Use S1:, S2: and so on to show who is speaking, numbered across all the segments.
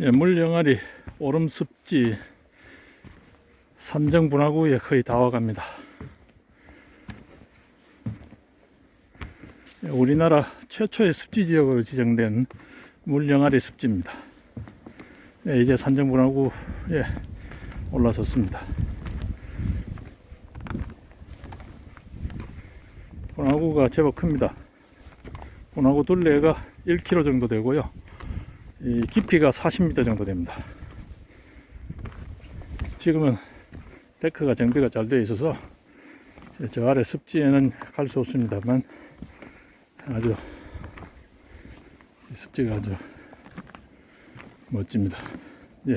S1: 예, 물영아리 오름습지 산정분화구에 거의 다 와갑니다. 예, 우리나라 최초의 습지 지역으로 지정된 물영아리 습지입니다. 예, 이제 산정분화구에 올라섰습니다. 분화구가 제법 큽니다. 분화구 둘레가 1km 정도 되고요. 이 깊이가 40m 정도 됩니다. 지금은 데크가 정비가 잘 되어 있어서 저 아래 습지에는 갈 수 없습니다만 아주 이 습지가 아주 멋집니다. 예,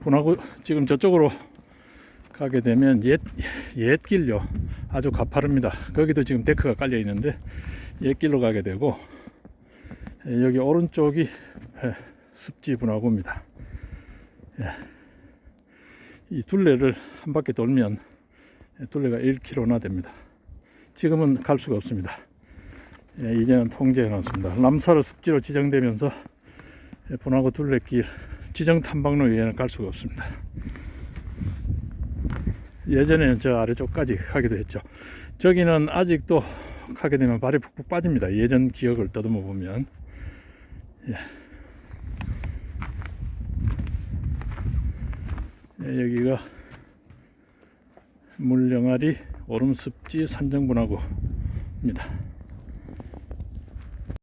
S1: 분하고 지금 저쪽으로 가게 되면 옛, 옛 길요. 아주 가파릅니다. 거기도 지금 데크가 깔려 있는데 옛 길로 가게 되고 예, 여기 오른쪽이 예, 습지 분화구입니다. 예. 이 둘레를 한 바퀴 돌면 예, 둘레가 1km나 됩니다. 지금은 갈 수가 없습니다. 예, 이제는 통제해 놨습니다. 람사르 습지로 지정되면서 예, 분화구 둘레길 지정 탐방로 외에는 갈 수가 없습니다. 예전에는 저 아래쪽까지 가기도 했죠. 저기는 아직도 가게 되면 발이 푹푹 빠집니다. 예전 기억을 더듬어 보면. 예, 여기가 물영아리 오름습지 산정분화구입니다.